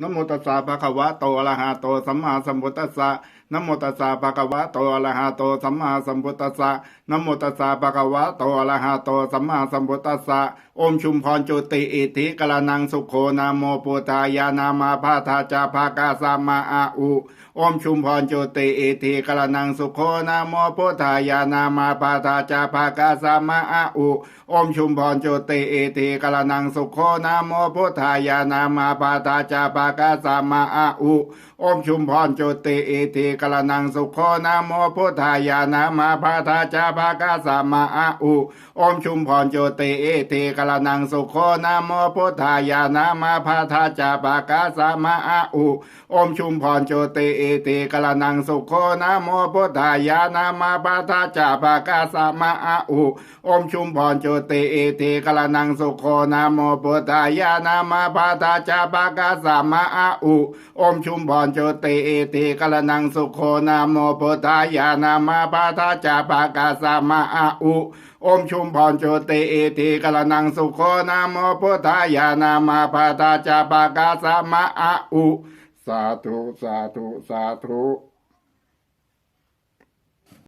นโมตัสสะภะคะวะโตอะระหะโตสัมมาสัมพุทธัสสะ นโมตัสสะภะคะวะโตอะระหะโตสัมมาสัมพุทธัสสะนโมตัสสะภะคะวะโตอะระหะโตสัมมาสัมพุทธัสสะโอมชุมพรจุติอิทิกะละนังสุโคนะโมปุตายานามาพาทาจาภากาสามาอาอุโอมชุมพรจุติอิทิกะละนังสุโคนะโมปุตายานามาพาทาจาภากาสามาอาอุโอมชุมพรจุติอิทิกะละนังสุโคนะโมพุทธายานามาปาตาจาปากาสามาอาอุโอมชุมพรจุติอิทิกลนังสุโคนะโมพุทธายานามาปาตาจาปากาสามาอาอุอมชุมพรโจุติอิทิกลนังสุโคนะโมพุทธายานามาปาตาจาปากาสามาอาอุอมชุมพรโจุติอิทิกลนังสุโคนะโมพุทธายานามาปาตาจาปากาสามาอาอุอมชุมพรโจุติอิทิกลนังสุโคนะโมพุทธายานามาปาตาจาปากาสามาอาอุอมชุมพรโจุติอิทิกลนังสุโคนาโมพุทธายานามาปาทาจาปากาสามาอาอุอมชุมพรจุติเอติกะละนังสุโคนาโมพุทธายานามาปาทาจาปากาสามาอาอุ สาธุ สาธุ สาธุ